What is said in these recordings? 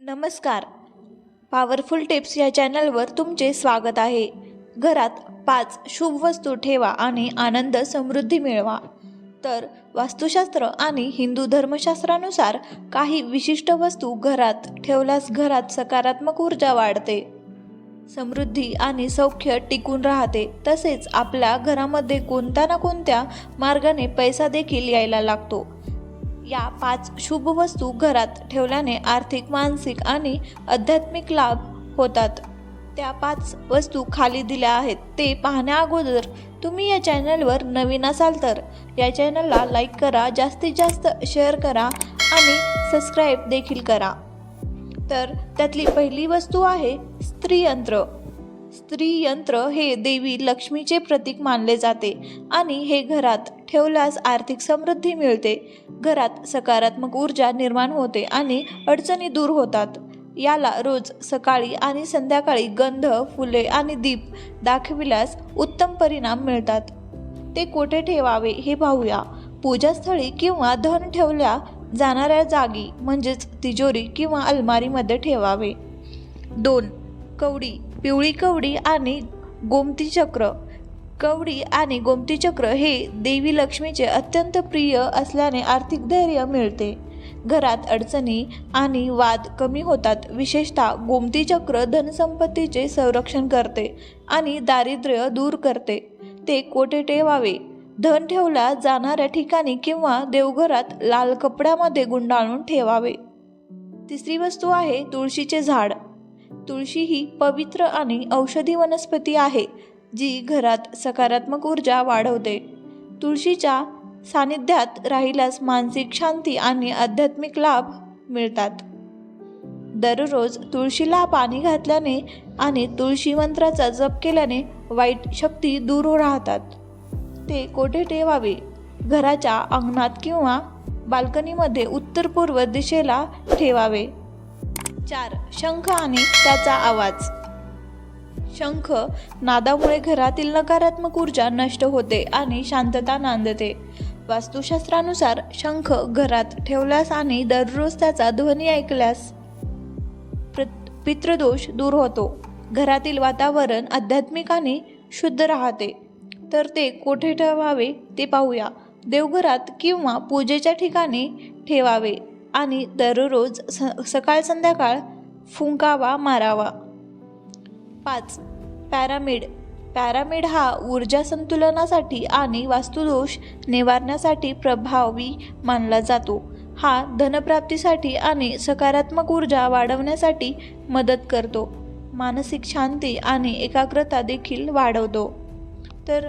नमस्कार. Powerful tips या चॅनलवर तुमचे स्वागत आहे. घरात पाच शुभ वस्तू ठेवा आणि आनंद समृद्धी मिळवा. तर वास्तुशास्त्र आणि हिंदू धर्मशास्त्रानुसार काही विशिष्ट वस्तू घरात ठेवल्यास घरात सकारात्मक ऊर्जा वाढते. समृद्धी आणि सौख्य टिकून राहते. तसेच आपल्या घरामध्ये कोणत्या ना कोणत्या मार्गाने पैसा देखील यायला लागतो. या पाच शुभ वस्तू घरात ठेवल्याने आर्थिक मानसिक आणि आध्यात्मिक लाभ होतात. त्या पाच वस्तू खाली दिल्या आहेत. ते पाहण्या अगोदर तुम्ही या चॅनलवर नवीन असाल तर या चॅनलला लाईक करा जास्तीत जास्त शेअर करा आणि सबस्क्राईब देखील करा. तर त्यातली पहिली वस्तू आहे स्त्रीयंत्र. स्त्री यंत्र हे देवी लक्ष्मीचे प्रतीक मानले जाते आणि हे घरात ठेवल्यास आर्थिक समृद्धी मिळते. घरात सकारात्मक ऊर्जा निर्माण होते आणि अडचणी दूर होतात. याला रोज सकाळी आणि संध्याकाळी गंध फुले आणि दीप दाखविल्यास उत्तम परिणाम मिळतात. ते कोठे ठेवावे हे पाहूया. पूजास्थळी किंवा धन ठेवल्या जाणाऱ्या जागी म्हणजेच तिजोरी किंवा अलमारीमध्ये ठेवावे. दोन. कवडी. पिवळी कवडी आणि गोमती चक्र. कवडी आणि गोमती चक्र हे देवी लक्ष्मीचे अत्यंत प्रिय असल्याने आर्थिक धैर्य मिळते. घरात अडचणी आणि वाद कमी होतात. विशेषतः गोमती चक्र धनसंपत्तीचे संरक्षण करते आणि दारिद्र्य दूर करते. ते कोठे ठेवावे? धन ठेवला जाणाऱ्या ठिकाणी किंवा देवघरात लाल कपड्यामध्ये गुंडाळून ठेवावे. तिसरी वस्तू आहे तुळशीचे झाड. तुळशी ही पवित्र आणि औषधी वनस्पती आहे जी घरात सकारात्मक ऊर्जा वाढवते. तुळशीच्या सानिध्यात राहिल्यास मानसिक शांती आणि आध्यात्मिक लाभ मिळतात. दररोज तुळशीला पाणी घातल्याने आणि तुळशी मंत्राचा जप केल्याने वाईट शक्ती दूर राहतात. ते कोठे ठेवावे? घराच्या अंगणात किंवा बाल्कनीमध्ये उत्तर पूर्व दिशेला ठेवावे. चार. शंख आणि त्याचा आवाज. शंख नादामुळे घरातील नकारात्मक ऊर्जा नष्ट होते आणि शांतता नांदते. वास्तुशास्त्रानुसार शंख घरात ठेवल्यास आणि दररोज त्याचा ध्वनी ऐकल्यास पितृदोष दूर होतो. घरातील वातावरण आध्यात्मिक आणि शुद्ध राहते. तर ते कोठे ठेवावे ते पाहूया. देवघरात किंवा पूजेच्या ठिकाणी ठेवावे. आणि दररोज स सकाळ संध्याकाळ फुंकावा मारावा. पाच पॅरामिड. पॅरामिड हा ऊर्जा संतुलनासाठी आणि वास्तुदोष निवारण्यासाठी प्रभावी मानला जातो. हा धनप्राप्तीसाठी आणि सकारात्मक ऊर्जा वाढवण्यासाठी मदत करतो. मानसिक शांती आणि एकाग्रता देखील वाढवतो. तर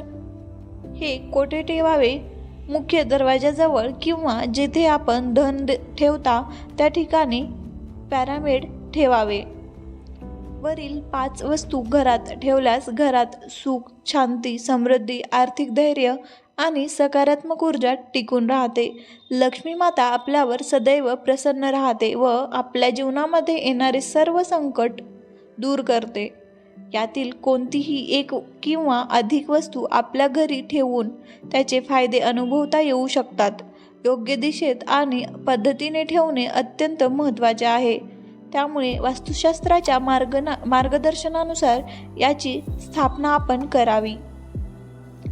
हे कोठे ठेवावे? मुख्य दरवाजाजवळ किंवा जेथे आपण धन ठेवता त्या ठिकाणी पॅरामिड ठेवावे. वरील पाच वस्तू घरात ठेवल्यास घरात सुख शांती समृद्धी आर्थिक धैर्य आणि सकारात्मक ऊर्जा टिकून राहते. लक्ष्मी माता आपल्यावर सदैव प्रसन्न राहते व आपल्या जीवनामध्ये येणारे सर्व संकट दूर करते. यातील कोणतीही एक किंवा अधिक वस्तू आपल्या घरी ठेवून त्याचे फायदे अनुभवता येऊ शकतात. योग्य दिशेत आणि पद्धतीने ठेवणे अत्यंत महत्त्वाचे आहे. त्यामुळे वास्तुशास्त्राच्या मार्गना मार्गदर्शनानुसार याची स्थापना आपण करावी.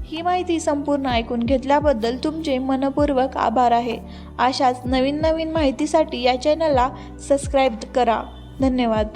ही माहिती संपूर्ण ऐकून घेतल्याबद्दल तुमचे मनपूर्वक आभार आहे. अशाच नवीन नवीन माहितीसाठी या चॅनलला सबस्क्राईब करा. धन्यवाद.